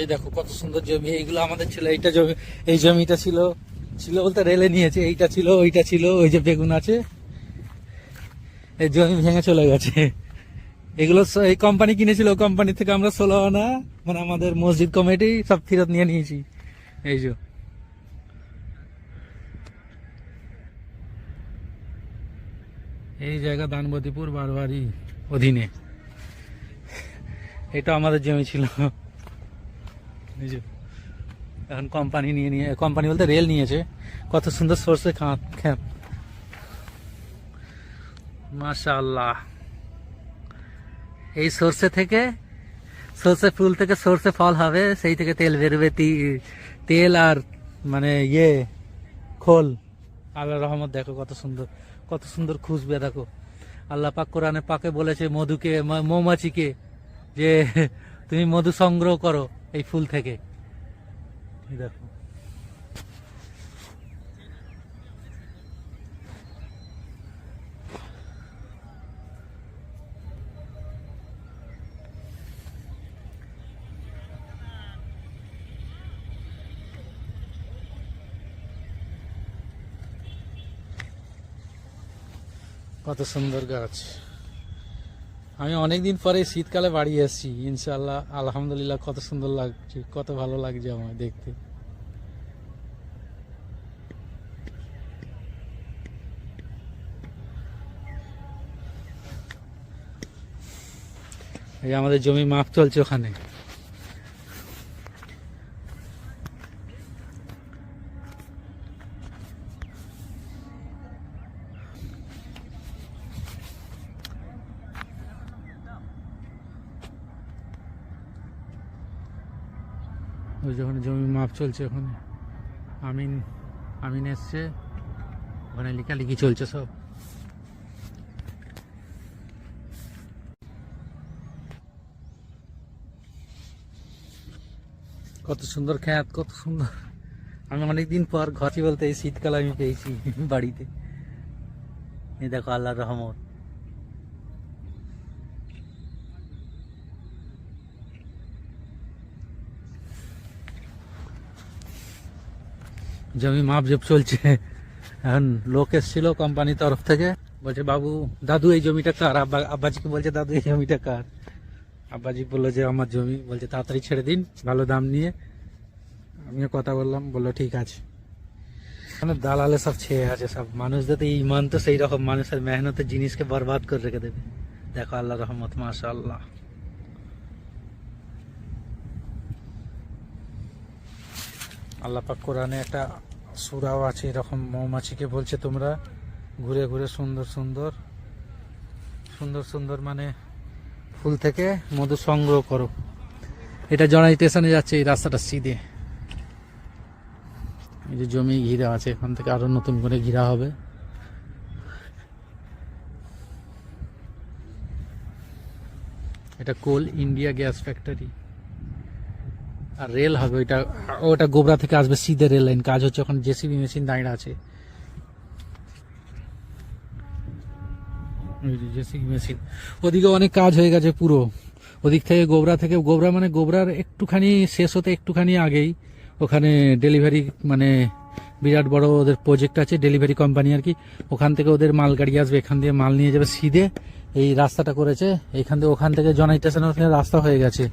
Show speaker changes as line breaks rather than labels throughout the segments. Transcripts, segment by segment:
এই দেখো কত সুন্দর জমি, এইগুলো আমাদের ছিল, এইটা জমি, এই জমিটা ছিল ছিল বলতে রেলে নিয়েছে, এইটা ছিল, ওইটা ছিল, ওই যে বেগুন আছে, এই জমি ভেঙে চলে গেছে। এগুলো এই কোম্পানি কিনেছিল কোম্পানি থেকে আমরা ষোলো আনা মানে আমাদের মসজিদ কমিটি সব ফেরত নিয়ে নিয়েছি। এই যে। এই জায়গা দানবতীপুর বারবারি অধীনে। এটা আমাদের জমি ছিল। এখন কোম্পানি নিয়ে নিয়ে কোম্পানি বলতে রেল নিয়েছে। কত সুন্দর সর্ষে খাত খ্যাপ। মাশাআল্লাহ। এই সর্ষে থেকে সর্ষে ফুল থেকে সর্ষে ফল হবে, সেই থেকে তেল বেরোবে তেল আর মানে ইয়ে খোল। আল্লাহ রহমত দেখো কত সুন্দর কত সুন্দর খুঁজবে দেখো। আল্লাহ পাক কোরআনে পাকে বলেছে, মধুকে মৌমাছিকে, যে তুমি মধু সংগ্রহ করো। এই ফুল থেকে। দেখো। কত সুন্দর গাছ। আমি অনেকদিন পরে শীতকালে বাড়ি এসেছি ইনশাল্লাহ আলহামদুলিল্লাহ, কত সুন্দর লাগছে, কত ভালো লাগছে আমার দেখতে। এই আমাদের জমি মাপ চলছে ওখানে। ওই যখন জমি মাপ চলছে ওখানে আমিন আমিন এসছে, ওখানে লেখালেখি চলছে সব। কত সুন্দর খ্যাত, কত সুন্দর। আমি অনেকদিন পর ঘরছি বলতে এই শীতকাল আমি পেয়েছি বাড়িতে। এই দেখো আল্লাহর রহমত। জমি মাপ জব চলছে। এখন লোক এসেছিল কোম্পানির তরফ থেকে। বলছে, বাবু, দাদু, এই জমিটা কার? আব্বা, আব্বাজিকে বলছে, দাদু, এই জমিটা কার? আব্বাজি বলল যে, আমার জমি। বলছে, তাড়াতাড়ি ছেড়ে দিন, ভালো দাম নিয়ে। আমিও কথা বললাম, বলল, ঠিক আছে। মানে দালালে সব ছেয়ে আছে, সব মানুষদের তো ইমান তো সেই রকম। মানুষের মেহনতের জিনিসকে বরবাদ করে রেখে দেবে। দেখো আল্লাহ রহমত মাশা আল্লাহ কোরআনে একটা সুরাও আছে, এরকম মৌমাছিকে বলছে তোমরা, ঘুরে ঘুরে সুন্দর সুন্দর সুন্দর সুন্দর মানে ফুল থেকে মধু সংগ্রহ করো। এটা জনাই স্টেশনে যাচ্ছে, এই রাস্তাটা সিধে। এই যে জমি ঘিরা আছে, এখান থেকে আরও নতুন করে ঘিরা হবে। এটা কোল ইন্ডিয়া গ্যাস ফ্যাক্টরি। আর রেল হবে, ওইটা, ওটা গোবরা থেকে আসবে সিধে রেল লাইন কাজ হচ্ছে ওখানে জেসিবি মেশিন দাঁড়িয়ে আছে। জেসিবি মেশিন ওদিকে অনেক কাজ হয়ে গেছে পুরো। ওদিক থেকে গোবরা থেকে, গোবরা মানে গোবরার একটুখানি শেষ হতে একটুখানি আগেই ওখানে ডেলিভারি মানে বিরাট বড় ওদের প্রজেক্ট আছে ডেলিভারি কোম্পানি আর কি। ওখান থেকে ওদের মাল গাড়ি আসবে, এখান দিয়ে মাল নিয়ে যাবে সিধে। এই রাস্তাটা করেছে এখান থেকে ওখান থেকে জনা স্টেশনের ওখানে রাস্তা হয়ে গেছে।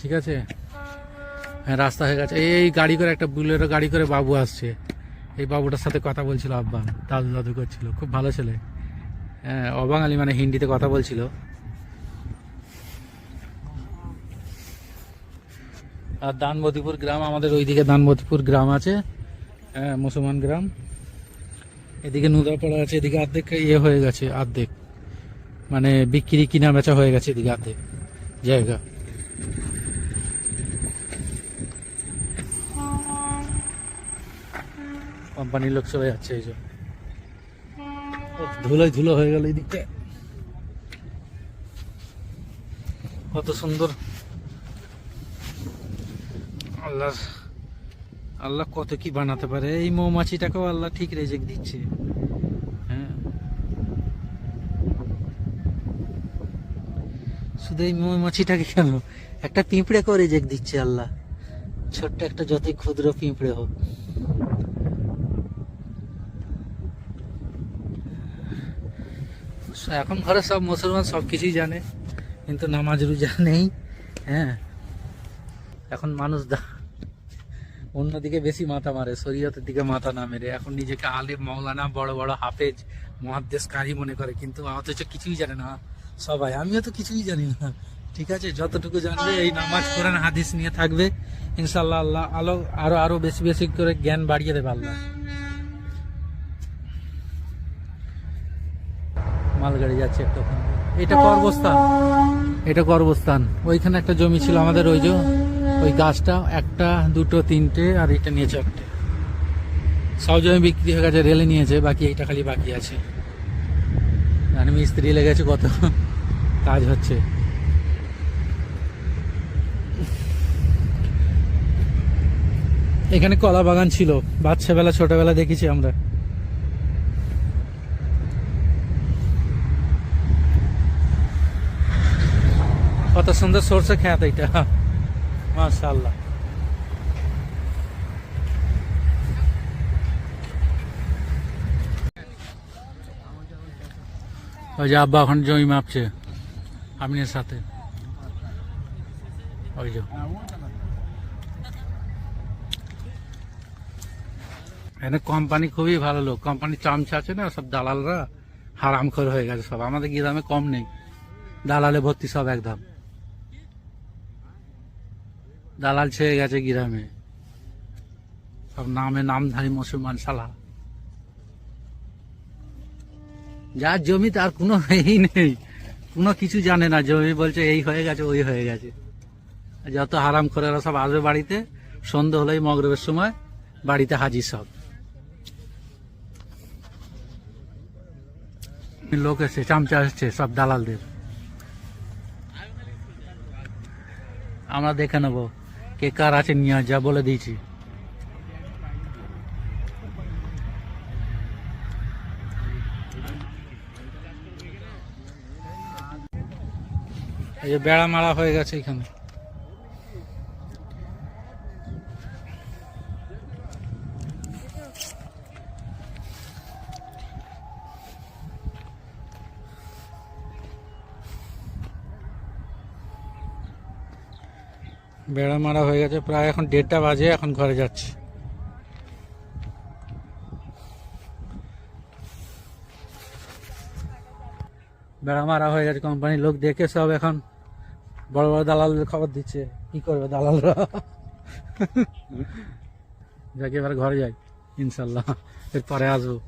ঠিক আছে? হ্যাঁ রাস্তা হয়ে গেছে। এই গাড়ি করে একটা বুলেরো গাড়ি করে বাবু আসছে। এই বাবুটার সাথে কথা বলছিল আব্বা, দাদু দাদু করছিল, খুব ভালো ছেলে। হ্যাঁ অবাঙালি মানে হিন্দিতে কথা বলছিল। আর দানবতীপুর গ্রাম, আমাদের ওইদিকে দানবতীপুর গ্রাম আছে হ্যাঁ মুসলমান গ্রাম। এদিকে নুদাপাড়া আছে, এদিকে অর্ধেক ইয়ে হয়ে গেছে অর্ধেক মানে বিক্রি কিনা বেচা হয়ে গেছে এদিকে অর্ধেক জায়গা। কোম্পানির লোক চলে যাচ্ছে এই যে। ওহ, ধুলোয় ধুলো হয়ে গেল এই দিকটা কত সুন্দর। আল্লাহ আল্লাহ কত কি বানাতে পারে। এই মৌমাছিটাকেও আল্লাহ ঠিক রেজেক দিচ্ছে। হ্যাঁ। শুধু এই মৌমাছিটাকে কেন? একটা পিঁপড়ে করে রেজেক দিচ্ছে আল্লাহ। ছোট্ট একটা যতই ক্ষুদ্র পিঁপড়ে হোক। এখন ঘরে সব মুসলমান সব কিছুই জানে, কিন্তু নামাজ রোজা নেই হ্যাঁ। এখন মানুষ দা- অন্যদিকে বেশি মাথা মারে, শরীয়তের দিকে মাথা না মেরে। এখন নিজেকে আলিম মৌলানা বড় বড় হাফেজ মহাদ্দেশ কারি মনে করে, কিন্তু অথচ কিছুই জানে না সবাই। আমিও তো কিছুই জানি না, ঠিক আছে? যতটুকু জানবে এই নামাজ, কোরআন, হাদিস নিয়ে থাকবে ইনশাল্লাহ আল্লাহ আলো, আরও আরও বেশি বেশি করে জ্ঞান বাড়িয়ে দেবে আল্লাহ। মালগাড়ি যাচ্ছে একটা এটা কর্মস্থান এটা কর্মস্থান ওইখানে একটা জমি ছিল আমাদের ওই যে, ওই গাছটা, একটা, দুটো, তিনটে, আর এটা নিয়ে চারটে সব জমি বিক্রি হয়ে গেছে, রেলে নিয়েছে, বাকি এইটা খালি বাকি আছে। জানি মিস্ত্রি লেগেছে কত কাজ হচ্ছে। এখানে কলা বাগান ছিল। বাচ্চাবেলা, ছোটবেলা দেখেছি আমরা। কত সুন্দর সরষে খেত এটা মাশাল্লাহ ওই যে আব্বা এখন জমি মাপছে, আমিনের সাথে। ওই যে। এখানে কোম্পানি খুবই ভালো লোক। কোম্পানি চামচা আছে না, সব দালালরা হারামখোর হয়ে গেছে সব। আমাদের গ্রামে কম নেই। দালালে ভর্তি সব একদম। দালাল ছেয়ে গেছে গ্রামে। সব নামে নামধারী মুসলমান সালা যার জমি তার কোনো এই নেই। কোনো কিছু জানে না, জমি বলছে এই হয়ে গেছে, ওই হয়ে গেছে। যত হারাম করে ওরা সব আসবে বাড়িতে, সন্ধ্যে হলেই মগরবের সময় বাড়িতে হাজির সব। লোক এসছে, চামচা এসছে, সব দালালদের। আমরা দেখে নেব। কে কার আছে নিয়ে যা বলে দিয়েছি। এই যে বেড়া মারা হয়ে গেছে এখানে। বেড়া মারা হয়ে গেছে, প্রায় এখন দেড়টা বাজে, এখন ঘরে যাচ্ছি। বেড়া মারা হয়ে গেছে, কোম্পানির লোক দেখে সব এখন বড় বড় দালালদের খবর দিচ্ছে। কি করবে দালালরা? যাকে, এবার ঘরে যাই, ইনশাল্লাহ। এরপরে আসব।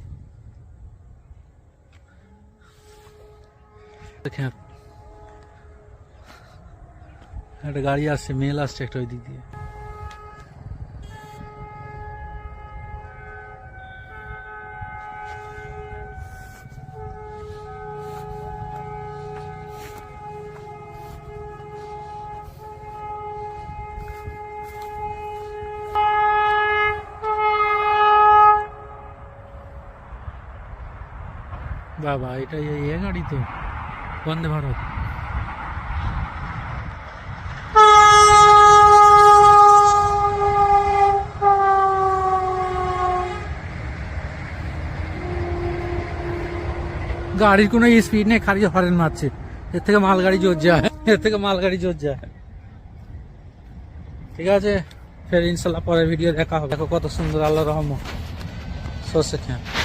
দেখেন একটা গাড়ি আসছে মেল আসছে একটা ওই দিক দিয়ে। বাবা, এটা এ এ গাড়ি তো বন্দে ভারত। গাড়ির কোনো স্পিড নেই, খালি হরেন মারছে। এর থেকে মালগাড়ি জোর যায়, এর থেকে মালগাড়ি জোর যায়। ঠিক আছে? ফের ইনশাল্লাহ পরের ভিডিও দেখা হবে। দেখো কত সুন্দর আল্লাহ রহম সর্ষে খেয়ে।